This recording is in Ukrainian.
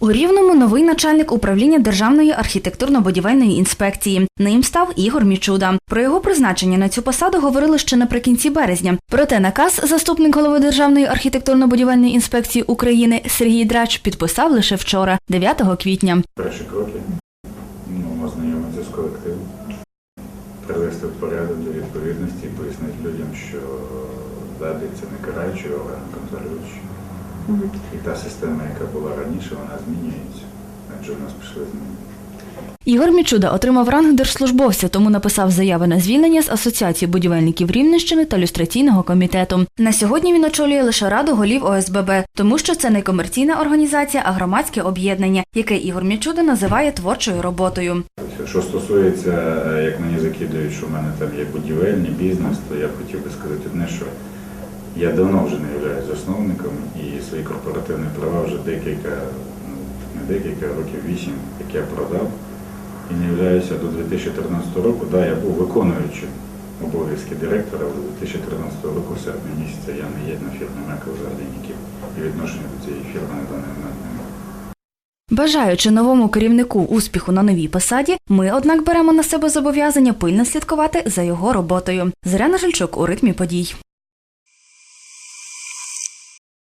У Рівному новий начальник управління Державної архітектурно-будівельної інспекції. Ним став Ігор Мічуда. Про його призначення на цю посаду говорили ще наприкінці березня. Проте наказ заступник голови Державної архітектурно-будівельної інспекції України Сергій Драч підписав лише вчора, 9 квітня. Перші кроки ну, ознайомитися з колективом, привести в порядок до відповідності і пояснити людям, що дади це не караючий орган контролюючий. І та система, яка була раніше, вона змінюється. Адже в нас пішли зміни. Ігор Мічуда отримав ранг держслужбовця, тому написав заяви на звільнення з Асоціації будівельників Рівненщини та люстраційного комітету. На сьогодні він очолює лише раду голів ОСББ, тому що це не комерційна організація, а громадське об'єднання, яке Ігор Мічуда називає творчою роботою. Що стосується, е, як мені закидують, що в мене там є будівельний бізнес, то я б хотів би сказати одне, що я давно вже не являюсь засновником і свої корпоративні права вже декілька, ну не декілька років вісім, як я продав. І не являюся до 2014 року. Да, я був виконуючим обов'язки директора, але до 2014 року в серпні місяця я не є на фірмі Мекл взагалі і відношення до цієї фірми на даний момент немає. Бажаючи новому керівнику успіху на новій посаді, ми, однак, беремо на себе зобов'язання пильно слідкувати за його роботою. Зоряна Жильчук у ритмі подій.